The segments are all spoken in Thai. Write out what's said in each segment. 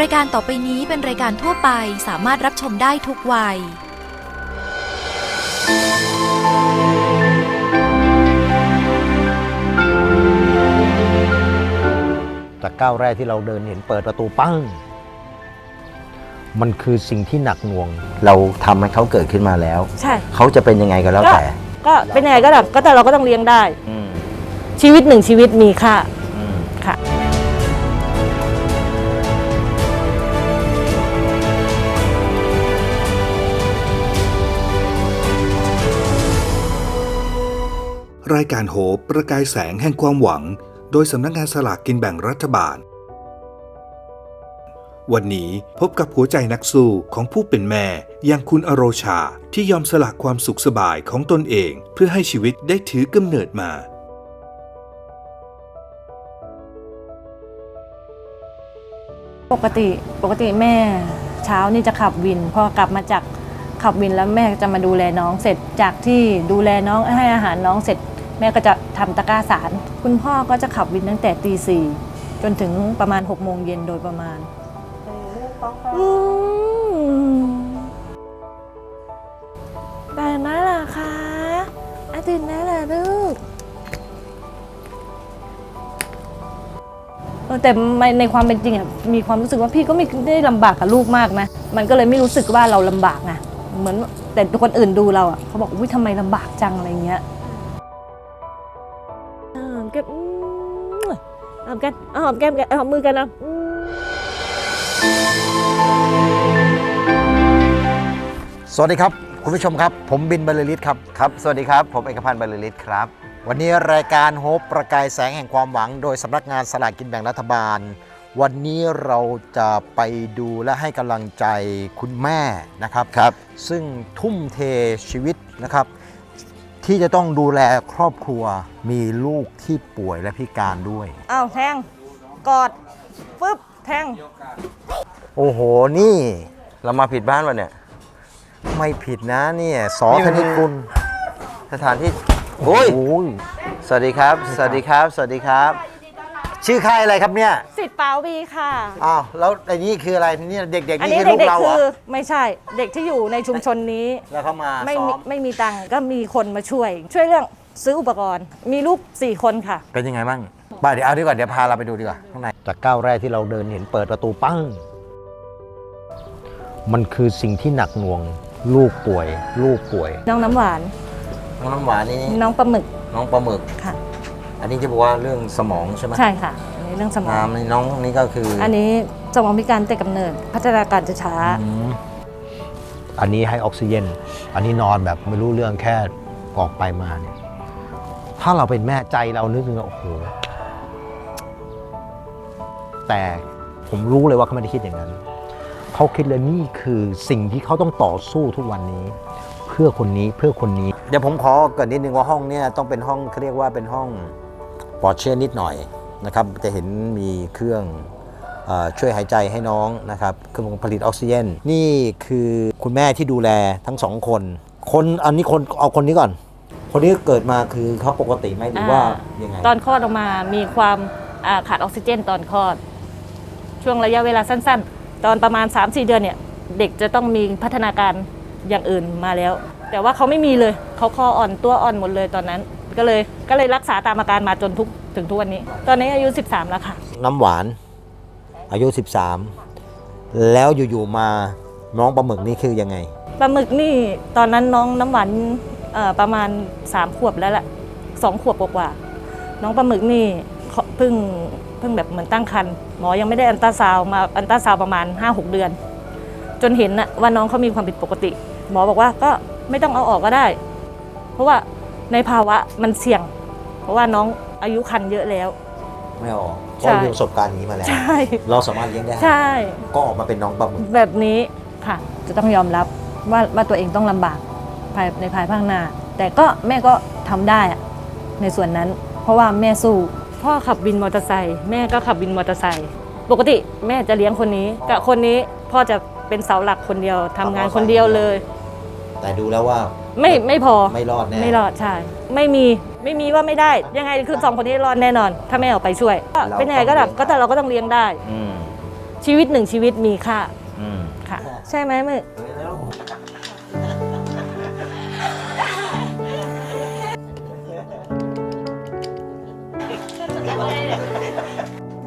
รายการต่อไปนี้เป็นรายการทั่วไปสามารถรับชมได้ทุกวัย จากก้าวแรกที่เราเดินเห็นเปิดประตูปั้ง มันคือสิ่งที่หนักหน่วง เราทำให้เขาเกิดขึ้นมาแล้ว ใช่ เขาจะเป็นยังไงก็แล้วแต่ก็เป็นยังไงก็แบบก็แต่เราก็ต้องเลี้ยงได้ อืมชีวิตหนึ่งชีวิตมีค่าอืม ค่ะ รายการโหบประกายแสงแห่งความหวัง โดยสำนักงานสลากกินแบ่งรัฐบาล วันนี้พบกับหัวใจนักสู้ของผู้เป็นแม่อย่างคุณอโรชาที่ยอมสละความสุขสบายของตนเอง เพื่อให้ชีวิตได้ถือกำเนิดมา ปกติปกติแม่เช้านี่จะขับวินพอกลับมาจากขับวินแล้วแม่จะมาดูแลน้องเสร็จจากที่ดูแลน้องให้อาหารน้องเสร็จ แม่ก็จะทำตะกร้าสาร คุณพ่อก็จะขับวินตั้งแต่ตีสี่จนถึงประมาณ6กโมงเย็นโดยประมาณอืมตื่นได้เหรอคะอะตื่นได้เหรอลูกเออแต่ในในความเป็นจริงอะมีความรู้สึกว่าพี่ก็ไม่ได้ลำบากกับลูกมากนะ มันก็เลยไม่รู้สึกว่าเราลำบากไงเหมือนแต่คนอื่นดูเราอะเขาบอกอุ้ยทำไมลำบากจังอะไรเงี้ย ก้มเอาหอมแก้มกันเอาหอมมือกันนะอื้อสวัสดีครับ คุณผู้ชมครับ ผมบินบรรลือฤทธิ์ครับ ครับสวัสดีครับ ผมเอกพันธ์บรรลือฤทธิ์ครับ วันนี้รายการโฮปประกายแสงแห่งความหวัง โดยสำนักงานสลากกินแบ่งรัฐบาล วันนี้เราจะไปดูและให้กำลังใจคุณแม่นะครับครับ ซึ่งทุ่มเทชีวิตนะครับ ที่จะต้องดูแลครอบครัวมีลูกที่ป่วยและพิการด้วยเอาแทง กอดปึ๊บแทง โอ้โหนี่เรามาผิดบ้านวะเนี่ย ไม่ผิดนะเนี่ยสอธนิตกุลสถานที่โอ้ย โอ้ยสวัสดีครับ สวัสดีครับ สวัสดีครับ ชื่อค่ายอะไรครับเนี่ยสิทธิ์เปาบีค่ะ อ้าวแล้วไอ้นี่คืออะไรเนี่ยเด็กๆอันนี่นี้คือลูกเด็กเราๆเหรคืออไม่ใช่เด็กที่อยู่ในชุมชนนี้ แล้วเขามาไม่ซ้มีอมไม่มีตังค์ก็มีคนมาช่วย ช่วยเรื่องซื้ออุปกรณ์ มีลูก 4 คนค่ะ เป็นยังไงบ้างบ้าเดี๋ยวเอาดีกว่าเดี๋ยวพาเราไปดูดีกว่าข้างในจากก้าวแรกที่เราเดินเห็นเปิดประตูปั้ง มันคือสิ่งที่หนักหน่วง ลูกป่วย ลูกป่วย น้องน้ำหวาน น้องน้ำหวานนี่น้องปลาหมึกน้องปลาหมึกค่ะ อันนี้จะบอกว่าเรื่องสมองใช่ไหมใช่ค่ะอันนี้เรื่องสมองน้ำนี่น้องนี่ก็คืออันนี้สมองพิการแต่กำเนิด พัฒนาการจะช้าอืมอันนี้ให้ออกซิเจน อันนี้นอนแบบไม่รู้เรื่องแค่ออกไปมาเนี่ย ถ้าเราเป็นแม่ใจเรานึกถึงว่าโอ้โห แต่ผมรู้เลยว่าเขาไม่ได้คิดอย่างนั้น เขาคิดเลยนี่คือสิ่งที่เขาต้องต่อสู้ทุกวันนี้ เพื่อคนนี้เพื่อคนนี้ เดี๋ยวผมขอเกรินนิดนึงว่าห้องเนี่ยต้องเป็นห้องเขาเรียกว่าเป็นห้อง ปลอดเชื้อนิดหน่อยนะครับจะเห็นมีเครื่องเอ่อช่วยหายใจให้น้องนะครับเครื่องผลิตออกซิเจนนี่คือคุณแม่ที่ดูแลทั้งสองคน คนอันนี้คนเอาคนนี้ก่อน คนนี้เกิดมาคือเขาปกติไหมหรือว่าอ่ยังไงตอนคลอดออกมามีความอ่าขาดออกซิเจนตอนคลอด ช่วงระยะเวลาสั้น ๆ ตอนประมาณ 3-4 เดือนเนี่ยเด็กจะต้องมีพัฒนาการอย่างอื่นมาแล้ว แต่ว่าเขาไม่มีเลยเขาคออ่อนตัวอ่อนหมดเลยตอนนั้น ก็เลย ก็เลยรักษาตามอาการมาจนทุกถึงทุกวันนี้ ตอนนี้อายุ 13 แล้วค่ะ น้ำหวานอายุ 13 แล้วอยู่ๆมาน้องปลาหมึกนี่คือยังไงปลาหมึกนี่ตอนนั้นน้องน้ำหวานเอ่อประมาณ 3 ขวบแล้วแหละสองขวบกว่าๆน้องปลาหมึกนี่เขาเพิ่งเพิ่งแบบเหมือนตั้งครรภ์หมอยังไม่ได้อันตราซาวน์มาอันตราซาวน์ประมาณ 5-6 เดือน จนเห็นนะว่าน้องเขามีความผิดปกติ หมอบอกว่าก็ไม่ต้องเอาออกก็ได้ เพราะว่า ในภาวะมันเสี่ยง เพราะว่าน้องอายุคันเยอะแล้ว ไม่ออกเพใช่ราะมีประสบการณ์อย่างนี้มาแล้ว ใช่ เราสามารถเลี้ยงได้ใช่ ก็ออกมาเป็นน้องปลาหมึกแบบนี้ค่ะ จะต้องยอมรับว่าว่าตัวเองต้องลำบากภายในภายภาคหน้า แต่ก็แม่ก็ทำได้อะในส่วนนั้น เพราะว่าแม่สู้ พ่อขับวินมอเตอร์ไซค์แม่ก็ขับวินมอเตอร์ไซค์ปกติแม่จะเลี้ยงคนนี้กับคนนี้พ่อจะเป็นเสาหลักคนเดียวทำงานคนเดียวเลย แต่ดูแล้วว่า ไม่ไม่พอไม่รอดแน่ไม่รอดใช่ไม่มีไม่มีว่าไม่ได้ ยังไงคือสองคนนี้รอดแน่นอน ถ้าแม่ออกไปช่วยก็เป็นยังไงก็แบบก็แต่เราก็ต้องเลี้ยงได้ อืมชีวิตหนึ่งชีวิตมีค่าอืมค่ะ ใช่ไหมมึก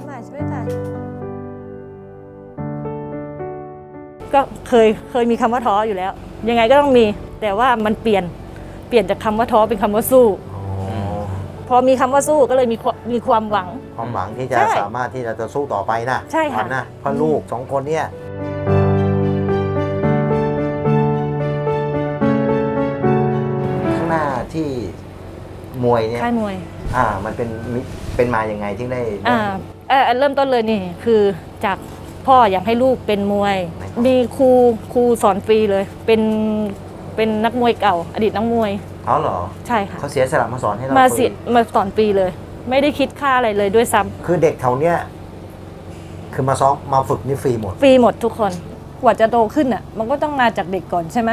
มาช่วยกันก็เคยเคยมีคำว่าท้ออยู่แล้ว ยังไงก็ต้องมี แต่ว่ามันเปลี่ยนเปลี่ยนจากคำว่าท้อเป็นคำว่าสู้ พอมีคำว่าสู้ก็เลยมีความมีความหวัง ความหวังที่จะใช่สามารถที่จะสู้ต่อไปนะใช่ค่ะ ขวัญนะเพราะลูกสองคนเนี่ยข้างหน้าที่มวยเนี่ยค่ายมวย อ่า มันเป็นมิเป็นมาอย่างไงที่ได้ได้อ่าเอ่อเริ่มต้นเลยนี่คือจาก พ่ออยากให้ลูกเป็นมวย มีครูครูสอนฟรีเลย เป็นเป็นนักมวยเก่า อดีตนักมวยเขาเหรอใช่ค่ะ เขาเสียสละมาสอนให้เรามาฝึกสิมาสอนฟรีเลย ไม่ได้คิดค่าอะไรเลยด้วยซ้ำคือเด็กแถวเนี้ยคือมาซ้อมมาฝึกนี่ฟรีหมด ฟรีหมดทุกคนกว่าจะโตขึ้นอะ มันก็ต้องมาจากเด็กก่อนใช่ไหม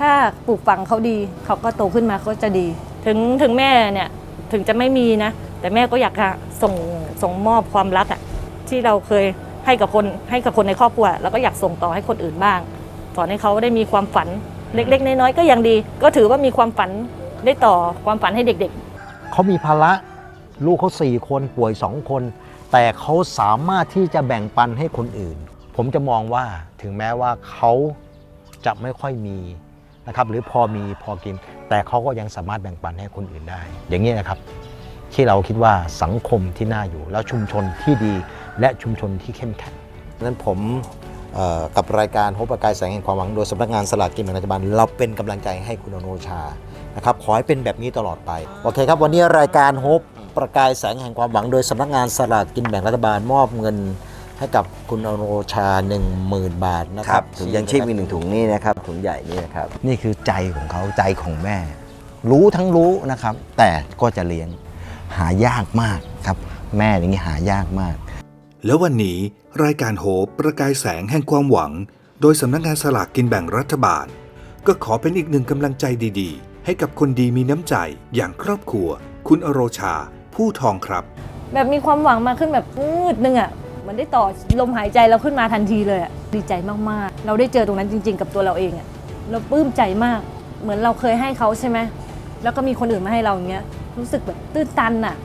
ถ้าปลูกฝังเขาดีเขาก็โตขึ้นมาก็จะดี ถึงถึงแม่เนี่ยถึงจะไม่มีนะ แต่แม่ก็อยากจะส่งส่งมอบความรักอะที่เราเคย ให้กับคนให้กับคนในครอบครัว แล้วก็อยากส่งต่อให้คนอื่นบ้าง สอนให้เขาได้มีความฝันเล็ก ๆ น้อยๆก็ยังดี ก็ถือว่ามีความฝันได้ต่อความฝันให้เด็ก ๆ เขามีภาระลูกเขาสี่คนป่วยสองคน แต่เขาสามารถที่จะแบ่งปันให้คนอื่น ผมจะมองว่าถึงแม้ว่าเขาจะไม่ค่อยมีนะครับหรือพอมีพอกิน แต่เขาก็ยังสามารถแบ่งปันให้คนอื่นได้ อย่างนี้นะครับ ที่เราคิดว่าสังคมที่น่าอยู่แล้วชุมชนที่ดี และชุมชนที่เข้มแข็งนั้นผมเอ่อกับรายการพบประกายแสงแห่งความหวังโดยสำนักงานสลากกินแบ่งรัฐบาลเราเป็นกำลังใจให้คุณอโนชานะครับขอให้เป็นแบบนี้ตลอดไป โอเคครับ วันนี้รายการโฮปประกายแสงแห่งความหวังโดยสำนักงานสลากกินแบ่งรัฐบาลมอบเงินให้กับคุณอโนชา 10,000 บาทนะคครัรับบถุงยังชีพมีหนึ่งถุงนี่นะครับถุงใหญ่นี่นะครับนี่คือใจของเขาใจของแม่ รู้ทั้งรู้นะครับ แต่ก็จะเลี้ยงหายากมากครับ แม่อย่างนี้หายากมาก แล้ววันนี้รายการโหบประกายแสงแห่งความหวัง โดยสำนักงานสลากกินแบ่งรัฐบาล ก็ขอเป็นอีกหนึ่งกำลังใจดีๆ ให้กับคนดีมีน้ำใจอย่างครอบครัว คุณอโรชา ผู้ทองครับ แบบมีความหวังมาขึ้นแบบพืดนึงอะมันได้ต่อลมหายใจเราขึ้นมาทันทีเลยอะดีใจมากๆ เราได้เจอตรงนั้นจริง ๆ กับตัวเราเองอะเราปลื้มใจมาก เหมือนเราเคยให้เขาใช่ไหมแล้วก็มีคนอื่นมาให้เราอย่างเงี้ยรู้สึกแบบตื้นตันอะ